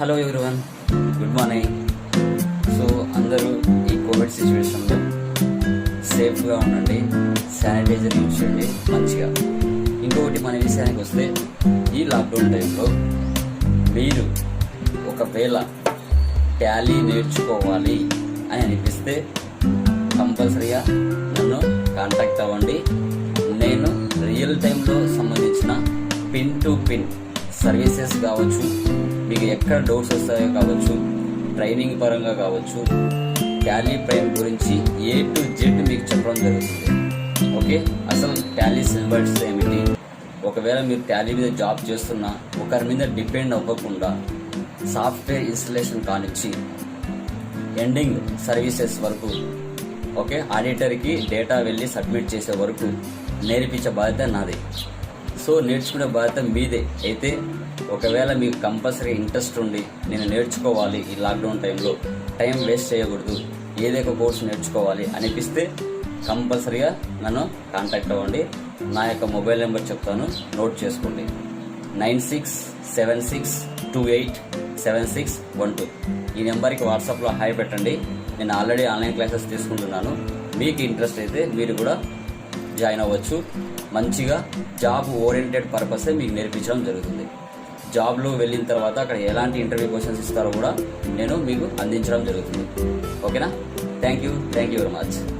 Hello everyone good morning so అందరూ ఈ Covid సిచ్యువేషన్లో సేఫ్గా ఉండండి శానిటైజర్ యూజ్ చేయండి మంచిగా. ఇంకొకటి మన విషయానికి వస్తే ఈ లాక్డౌన్ టైంలో మీరు ఒకవేళ ట్యాలీ నేర్చుకోవాలి అని అనిపిస్తే కంపల్సరీగా నన్ను కాంటాక్ట్ అవ్వండి. నేను రియల్ టైంలో సంబంధించిన పిన్ టు పిన్ సర్వీసెస్ కావచ్చు మీకు ఎక్కడ డౌట్స్ వస్తాయో కావచ్చు ట్రైనింగ్ పరంగా కావచ్చు టాలీ ప్రైమ్ గురించి ఏ టు జెడ్ మీకు చెప్పడం జరుగుతుంది. ఓకే? అసలు టాలీ సింబల్స్ ఏమిటి? ఒకవేళ మీరు టాలీ మీద జాబ్ చేస్తున్నా ఒకరి మీద డిపెండ్ అవ్వకుండా సాఫ్ట్వేర్ ఇన్స్టలేషన్ కానిచ్చి ఎండింగ్ సర్వీసెస్ వరకు ఓకే? ఆడిటర్కి డేటా వెళ్ళి సబ్మిట్ చేసే వరకు నేర్పించే బాధ్యత నాది. సో నేర్చుకునే బాధ్యత మీదే. అయితే ఒకవేళ మీకు కంపల్సరీ ఇంట్రెస్ట్ ఉండి నేను నేర్చుకోవాలి ఈ లాక్డౌన్ టైంలో టైం వేస్ట్ చేయకూడదు ఏదో ఒక కోర్స్ నేర్చుకోవాలి అనిపిస్తే కంపల్సరీగా నన్ను కాంటాక్ట్ అవ్వండి. నా యొక్క మొబైల్ నెంబర్ చెప్తాను నోట్ చేసుకోండి. Nine six seven six two eight seven six one two. ఈ నెంబర్కి వాట్సాప్లో హాయ్ పెట్టండి. నేను ఆల్రెడీ ఆన్లైన్ క్లాసెస్ తీసుకుంటున్నాను. మీకు ఇంట్రెస్ట్ అయితే మీరు కూడా జాయిన్ అవ్వచ్చు. మంచిగా జాబ్ ఓరియంటెడ్ పర్పసే మీకు నేర్పించడం జరుగుతుంది. జాబ్లో వెళ్ళిన తర్వాత అక్కడ ఎలాంటి ఇంటర్వ్యూ క్వశ్చన్స్ ఇస్తారో కూడా నేను మీకు అందించడం జరుగుతుంది. ఓకేనా? Thank you. Thank you very much.